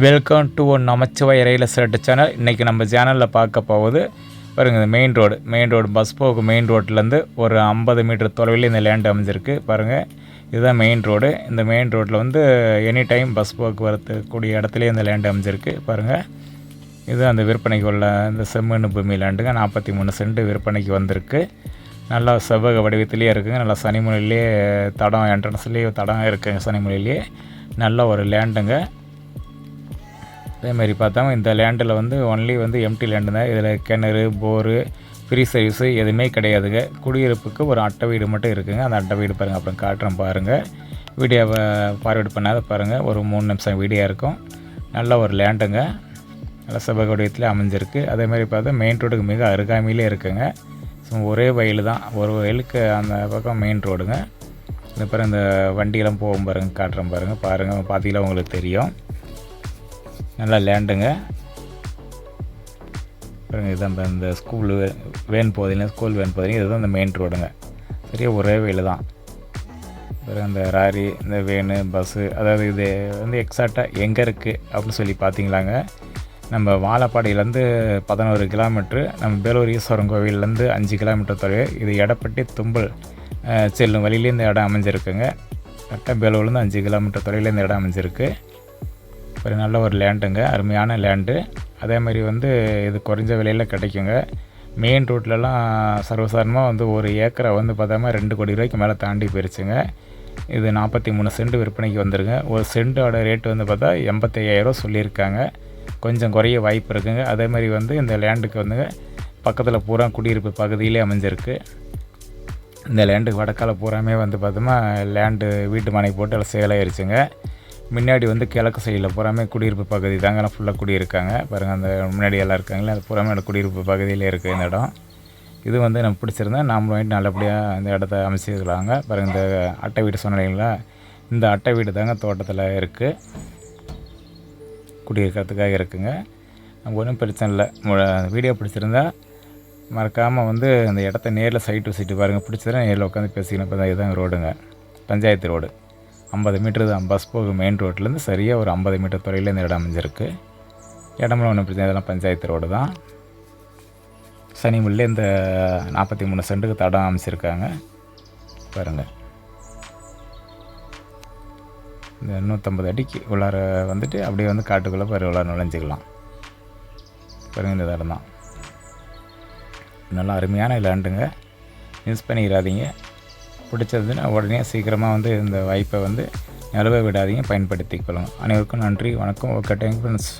Welcome to one Namashivay rail estate channel இன்றைக்கி நம்ம சேனலில் பார்க்க போவது பாருங்கள் main road main road bus போக்கு மெயின் ரோட்லேருந்து ஒரு ஐம்பது மீட்டர் தொலைவில் இந்த லேண்ட் அமைஞ்சிருக்கு. பாருங்கள் இதுதான் மெயின் ரோடு இந்த மெயின் ரோட்டில் வந்து எனி டைம் பஸ் போக்குவரத்து கூடிய இடத்துலையே இந்த லேண்ட் அமைஞ்சிருக்கு. பாருங்கள் இது அந்த விற்பனைக்கு உள்ள இந்த செம்மண் பூமி லேண்டுங்க நாற்பத்தி மூணு சென்ட் விற்பனைக்கு வந்திருக்கு. நல்லா செவ்வக வடிவத்துலேயே இருக்குங்க. நல்லா சனிமொழியிலே தடம் என்ட்ரன்ஸ்லேயே தடம் இருக்குங்க சனிமொழியிலே நல்ல ஒரு லேண்டுங்க அதேமாதிரி பார்த்தா இந்த லேண்டில் வந்து ஒன்லி வந்து எம்டி லேண்டு தான். இதில் கிணறு போரு ஃப்ரீ சர்வீஸு எதுவுமே கிடையாதுங்க. குடியிருப்புக்கு ஒரு அட்டை வீடு மட்டும் இருக்குங்க. அந்த அட்டை வீடு பாருங்கள் அப்புறம் காட்டுறேன் பாருங்கள் வீடியோவை பார்வையிட் பண்ணாத பாருங்கள் ஒரு மூணு நிமிஷம் வீடியோ இருக்கும். நல்ல ஒரு லேண்டுங்க. நல்ல சபகோடியத்தில் அமைஞ்சிருக்கு. அதேமாதிரி பார்த்தா மெயின் ரோடுக்கு மிக அருகாமையிலே இருக்குங்க. ஸோ ஒரே வயல் தான். ஒரு வயலுக்கு அந்த பக்கம் மெயின் ரோடுங்க இந்த பாருங்க இந்த வண்டியெல்லாம் போகும் பாருங்கள் காட்டுறேன் பாருங்கள் பாருங்கள் பார்த்தீங்களா உங்களுக்கு தெரியும். நல்லா லேண்டுங்க. பாருங்க இதுதான் இந்த ஸ்கூலு வேன் போதில்லை ஸ்கூல் வேன் போதில்லை இதுதான் இந்த மெயின் ரோடுங்க சரியாக ஒரே வயல் தான். பிறகு இந்த ராரி இந்த வேனு பஸ்ஸு அதாவது இது வந்து எக்ஸாக்டாக எங்கே இருக்குது அப்படின்னு சொல்லி பார்த்தீங்களாங்க நம்ம வாழப்பாடியிலேருந்து பதினோரு கிலோமீட்ரு நம்ம பேலூர் ஈஸ்வரன் கோவில்லேருந்து அஞ்சு கிலோமீட்டர் தொலைவு இது எடப்பட்டி தும்பல் செல்லும் வழியிலே இந்த இடம் அமைஞ்சிருக்குங்க. கரெக்டாக பேலூர்லேருந்து அஞ்சு கிலோமீட்டர் தொலைவில் இந்த இடம் அமைஞ்சிருக்கு. ஒரு நல்ல ஒரு லேண்டுங்க அருமையான லேண்டு அதே மாதிரி வந்து இது குறைஞ்ச விலையில் கிடைக்குங்க. மெயின் ரோட்லலாம் சர்வசாதாரணமாக வந்து ஒரு ஏக்கரை வந்து பார்த்தோம்னா ரெண்டு கோடி ரூபாய்க்கு மேலே தாண்டி போயிடுச்சுங்க இது நாற்பத்தி மூணு சென்ட் விற்பனைக்கு வந்துருங்க ஒரு சென்ட்டோட ரேட் வந்து பார்த்தா எண்பத்தையாயிரம் சொல்லியிருக்காங்க. கொஞ்சம் குறைய வாய்ப்பு இருக்குங்க. அதே மாதிரி வந்து இந்த லேண்டுக்கு வந்து பக்கத்தில் பூரா குடியிருப்பு பகுதியிலே அமைஞ்சிருக்கு. இந்த லேண்டுக்கு வடக்கால பூராமே வந்து பார்த்தோம்னா லேண்டு வீட்டு மனை போட்டு எல்லாம் சேலாயிருச்சுங்க முன்னாடி வந்து கிழக்கு சைடில் பூராமே குடியிருப்பு பகுதி தாங்க எல்லாம் ஃபுல்லாக குடியிருக்காங்க. பாருங்கள் அந்த முன்னாடி எல்லாம் இருக்காங்களே அது பூராமே அந்த குடியிருப்பு பகுதியில் இருக்குது இந்த இடம். இது வந்து நம்ம பிடிச்சிருந்தா நாமளும் வாங்கிட்டு நல்லபடியாக இந்த இடத்த அமைச்சிருக்கலாங்க. பாருங்கள் இந்த அட்டை வீடு சொன்னீங்களா இந்த அட்டை வீடு தாங்க தோட்டத்தில் இருக்குது குடியிருக்கிறதுக்காக இருக்குங்க. நமக்கு ஒன்றும் பிரச்சனை இல்லை. மு- வீடியோ பிடிச்சிருந்தா மறக்காமல் வந்து அந்த இடத்த நேரில் சைட் டு சைட்டு பாருங்கள் பிடிச்சதுன்னா நேரில் உட்காந்து பேசிக்கணும். இப்போ தான் இதுதான் ரோடுங்க பஞ்சாயத்து ரோடு ஐம்பது மீட்டர் தான் பஸ் போகும் மெயின் ரோட்லேருந்து சரியாக ஒரு ஐம்பது மீட்டர் தொலைவில் இந்த இடம் அமைஞ்சிருக்கு. இடமெல்லாம் ஒன்றும் பிரச்சனை இதெல்லாம் பஞ்சாயத்து ரோடு தான். சனிமுல்லே இந்த நாற்பத்தி மூணு சென்ட்டுக்கு தடம் அமைச்சிருக்காங்க. பாருங்கள் இந்த நூற்றம்பது அடிக்கு உள்ளார வந்துட்டு அப்படியே வந்து காட்டுக்குள்ளே பாரு உள்ளார நுழைஞ்சிக்கலாம். பாருங்கள் இந்த இடம் தான் நல்லா அருமையான லேண்டுங்க மிஸ் பண்ணிடாதீங்க பிடிச்சதுன்னா உடனே சீக்கிரமாக வந்து இந்த வாய்ப்பை வந்து நிலவ விடாதீங்க பயன்படுத்தி கொள்ளுங்க அனைவருக்கும் நன்றி வணக்கம் ஓகே தேங்க் ஃப்ரெண்ட்ஸ்.